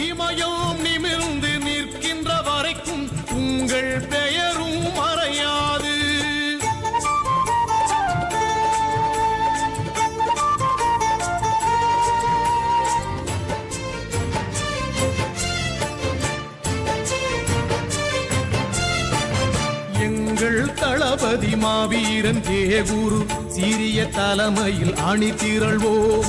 இமயம் நிமிர்ந்து நிற்கின்ற வரைக்கும் உங்கள் பெயரும் மறையாது. எங்கள் தளபதி மாவீரன் தேகுரு சீரிய தலைமையில் அணி திரள்வோம்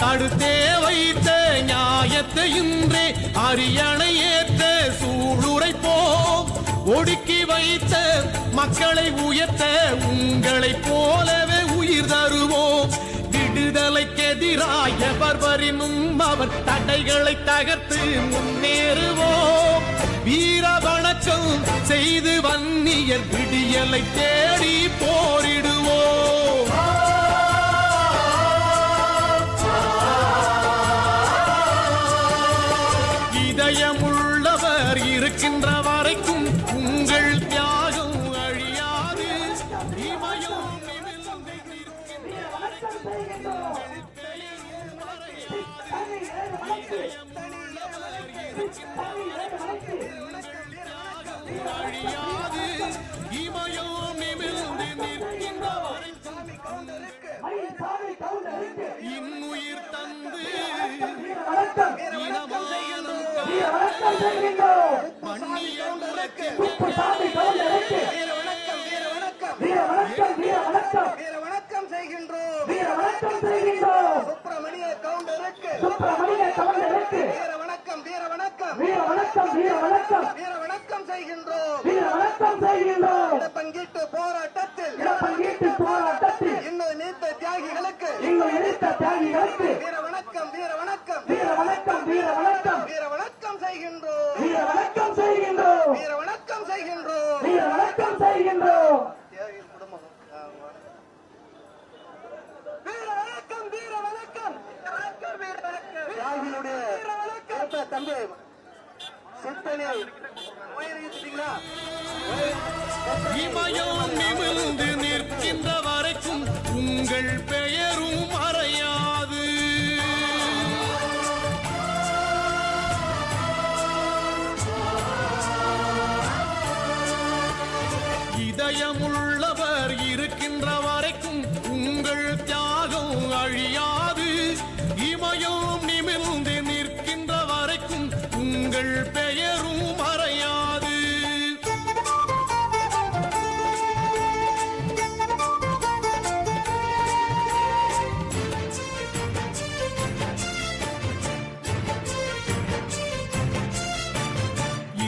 தடுத்தே வைத்த நியாயத்தை இன்றே அரியணை ஏற்ற சூளுரைப்போம் ஒடுக்கி வைத்த மக்களை உயர்த்த உங்களை போலவே உயிர் தருவோம். விடுதலைக்கெதிராய் எவர் வரினும் அவர் தடைகளை தகர்த்து முன்னேறுவோம். வீர வணக்கம் செய்து வன்னியர் விடியலை தேடி போரிடுவோம். இன்னுயிர் தந்து மண்ணியம் உலக்கு வணக்கம் வீர வணக்கம் வீர வணக்கம் வீர வணக்கம் வீர வணக்கம் செய்கின்றோம். வீர வணக்கம் செய்கின்றோம் சுப்பிரமணிய கவுண்டருக்கு சுப்பிரமணிய கவுண்டருக்கு வீர வணக்கம் வீர வணக்கம் வீர வணக்கம் வீர வணக்கம் வீர வணக்கம் செய்கின்றோம் வீர வணக்கம் செய்கின்றோம். கருத்த தம்பி சித்தனை உயிரிழந்துட்டீங்களா இமயம் நிமிர்ந்து நிற்கின்ற வரைக்கும் உங்கள் உள்ளவர் இருக்கின்ற வரைக்கும் உங்கள் தியாகம் அழியாது. இமயம் நிமிர்ந்து நிற்கின்ற வரைக்கும் உங்கள் பெயரும் மறையாது.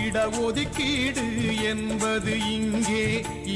இடஒதுக்கீடு என்பது இங்கே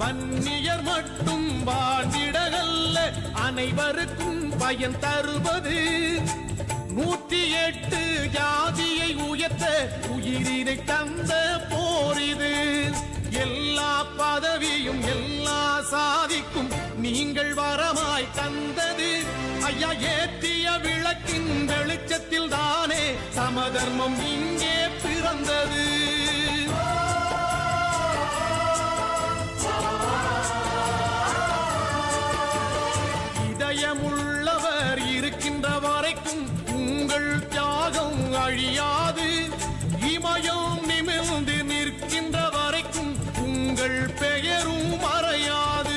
வன்னியர் மட்டும் வாழ்ந்திடகல்ல அனைவருக்கும் பயன் தருவது. நூற்றி எட்டு ஜாதியை உயர்த்த உயிரினை தந்த போரிது எல்லா பதவியும் எல்லா சாதிக்கும் நீங்கள் வரமாய் தந்தது. ஐயா ஏற்றிய விளக்கின் வெளிச்சத்தில் தானே சமதர்மம் இங்கே பிறந்தது. தியாகம் அழியாது. இமயம் நிமிர்ந்து நிற்கின்ற வரைக்கும் உங்கள் பெயரும் மறையாது.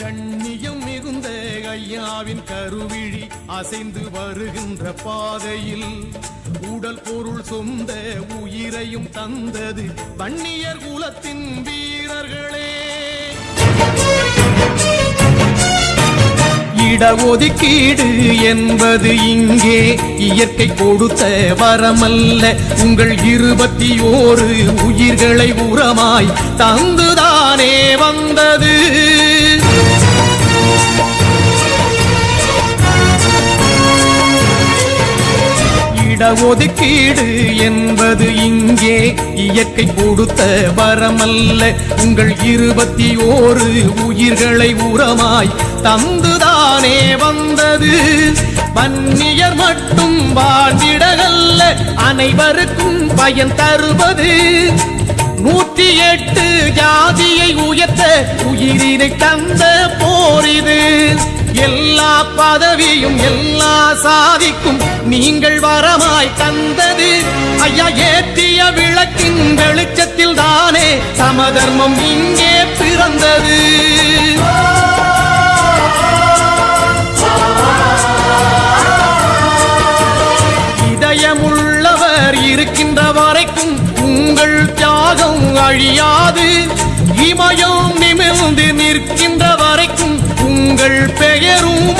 கண்ணியம் மிகுந்த ஐயாவின் கருவிழி அசைந்து வருகின்ற பாதையில் உடல் பொருள் சொந்த உயிரையும் தந்தது வன்னியர் குலத்தின் வீரர்களே. இடஒதுக்கீடு என்பது இங்கே இயற்கை கொடுத்த வரமல்ல. உங்கள் இருபத்தி ஓரு உயிர்களை உரமாய் தந்துதானே வந்தது. இடஒதுக்கீடு என்பது இங்கே இயற்கை கொடுத்த வரமல்ல. உங்கள் இருபத்தி ஓரு உயிர்களை உரமாய் தந்துதானே வந்தது. வன்னியர் மட்டும் வாழ்ந்திடகல்ல அனைவருக்கும் பயன் தருவது. நூற்றி எட்டு ஜாதியை உயர்த்த உயிரினை தந்த போரிது எல்லா பதவியும் எல்லா சாதிக்கும். நீங்கள் வரமாய் தந்தது. ஐயா ஏற்றிய விளக்கின் வெளிச்சத்தில் தானே சமதர்மம் இங்கே பிறந்தது. இதயமுள்ளவர் இருக்கின்ற வரைக்கும் உங்கள் தியாகம் அழியாது. இமயம் நிமிர்ந்து நிற்கின்ற வரைக்கும் உங்கள் பெயரும்